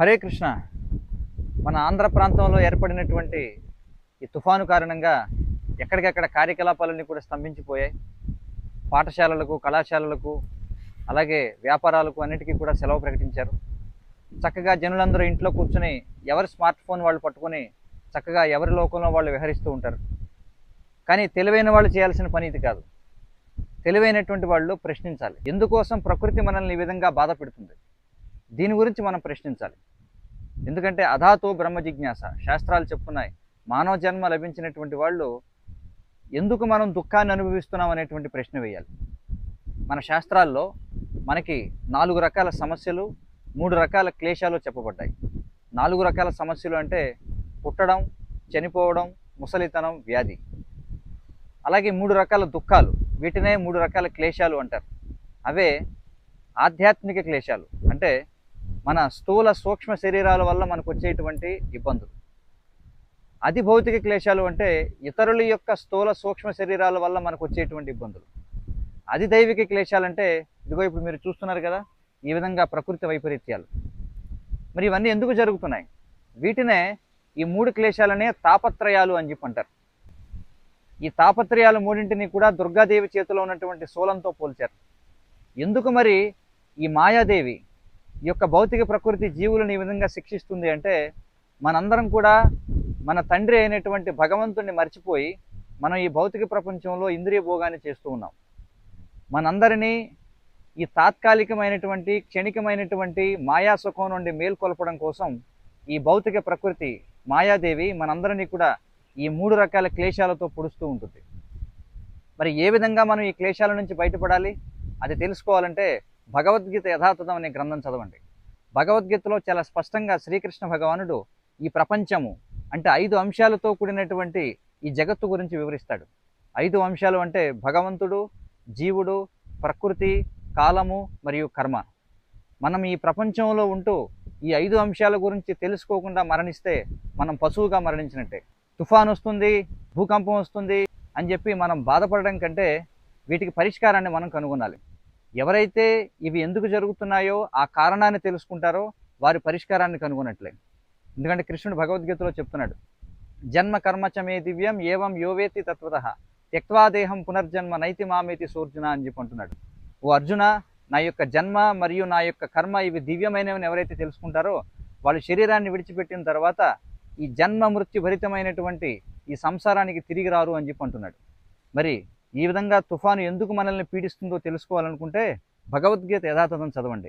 హరే కృష్ణ. మన ఆంధ్ర ప్రాంతంలో ఏర్పడినటువంటి ఈ తుఫాను కారణంగా ఎక్కడికక్కడ కార్యకలాపాలన్నీ కూడా స్తంభించిపోయాయి. పాఠశాలలకు కళాశాలలకు అలాగే వ్యాపారాలకు అన్నిటికీ కూడా సెలవు ప్రకటించారు. చక్కగా జనులందరూ ఇంట్లో కూర్చొని ఎవరి స్మార్ట్ ఫోన్ వాళ్ళు పట్టుకొని చక్కగా ఎవరి లోకంలో వాళ్ళు విహరిస్తూ ఉంటారు. కానీ తెలివైన వాళ్ళు చేయాల్సిన పని ఇది కాదు. తెలివైనటువంటి వాళ్ళు ప్రశ్నించాలి. ఎందుకోసం ప్రకృతి మనల్ని ఈ విధంగా బాధ పెడుతుంది? దీని గురించి మనం ప్రశ్నించాలి. ఎందుకంటే అధాతో బ్రహ్మ జిజ్ఞాస. శాస్త్రాలు చెప్తున్నాయి మానవ జన్మ లభించినటువంటి వాళ్ళు ఎందుకు మనం దుఃఖాన్ని అనుభవిస్తున్నాం అనేటువంటి ప్రశ్న వేయాలి. మన శాస్త్రాల్లో మనకి నాలుగు రకాల సమస్యలు మూడు రకాల క్లేశాలు చెప్పబడ్డాయి. నాలుగు రకాల సమస్యలు అంటే పుట్టడం చనిపోవడం ముసలితనం వ్యాధి. అలాగే మూడు రకాల దుఃఖాలు. వీటినే మూడు రకాల క్లేశాలు అంటారు. అవే ఆధ్యాత్మిక క్లేశాలు. అంటే మన స్థూల సూక్ష్మ శరీరాల వల్ల మనకు వచ్చేటువంటి ఇబ్బందులు. అతి భౌతిక క్లేశాలు అంటే ఇతరుల యొక్క స్థూల సూక్ష్మ శరీరాల వల్ల మనకు వచ్చేటువంటి ఇబ్బందులు. అది దైవిక క్లేశాలంటే ఇదిగో ఇప్పుడు మీరు చూస్తున్నారు కదా ఈ విధంగా ప్రకృతి వైపరీత్యాలు. మరి ఇవన్నీ ఎందుకు జరుగుతున్నాయి? వీటినే ఈ మూడు క్లేశాలనే తాపత్రయాలు అని చెప్పి అంటారు. ఈ తాపత్రయాలు మూడింటిని కూడా దుర్గాదేవి చేతిలో ఉన్నటువంటి శూలంతో పోల్చారు. ఎందుకు మరి ఈ మాయాదేవి ఈ యొక్క భౌతిక ప్రకృతి జీవులను ఈ విధంగా శిక్షిస్తుంది అంటే మనందరం కూడా మన తండ్రి అయినటువంటి భగవంతుణ్ణి మర్చిపోయి మనం ఈ భౌతిక ప్రపంచంలో ఇంద్రియ భోగాన్ని చేస్తూ ఉన్నాం. మనందరినీ ఈ తాత్కాలికమైనటువంటి క్షణికమైనటువంటి మాయా సుఖం నుండి మేల్కొల్పడం కోసం ఈ భౌతిక ప్రకృతి మాయాదేవి మనందరినీ కూడా ఈ మూడు రకాల క్లేశాలతో పొడుస్తూ ఉంటుంది. మరి ఏ విధంగా మనం ఈ క్లేశాల నుంచి బయటపడాలి? అది తెలుసుకోవాలంటే భగవద్గీత యథాతథం అనే గ్రంథం చదవండి. భగవద్గీతలో చాలా స్పష్టంగా శ్రీకృష్ణ భగవానుడు ఈ ప్రపంచము అంటే ఐదు అంశాలతో కూడినటువంటి ఈ జగత్తు గురించి వివరిస్తాడు. ఐదు అంశాలు అంటే భగవంతుడు జీవుడు ప్రకృతి కాలము మరియు కర్మ. మనం ఈ ప్రపంచంలో ఉంటూ ఈ ఐదు అంశాల గురించి తెలుసుకోకుండా మరణిస్తే మనం పశువుగా మరణించినట్టే. తుఫాన్ వస్తుంది భూకంపం వస్తుంది అని చెప్పి మనం బాధపడడం కంటే వీటికి పరిష్కారాన్ని మనం కనుగొనాలి. ఎవరైతే ఇవి ఎందుకు జరుగుతున్నాయో ఆ కారణాన్ని తెలుసుకుంటారో వారి పరిష్కారాన్ని కనుగొనట్లే. ఎందుకంటే కృష్ణుడు భగవద్గీతలో చెప్తున్నాడు జన్మ కర్మచమే దివ్యం ఏవం యోవేతి తత్వత త్యక్వాదేహం పునర్జన్మ నైతి మామేతి సూర్జున అని చెప్పి అంటున్నాడు. ఓ అర్జున నా యొక్క జన్మ మరియు నా యొక్క కర్మ ఇవి దివ్యమైనవని ఎవరైతే తెలుసుకుంటారో వాళ్ళు శరీరాన్ని విడిచిపెట్టిన తర్వాత ఈ జన్మ మృత్యు భరితమైనటువంటి ఈ సంసారానికి తిరిగి రారు అని చెప్పి అంటున్నాడు. మరి ఈ విధంగా తుఫాను ఎందుకు మనల్ని పీడిస్తుందో తెలుసుకోవాలనుకుంటే భగవద్గీత యథాతథం చదవండి.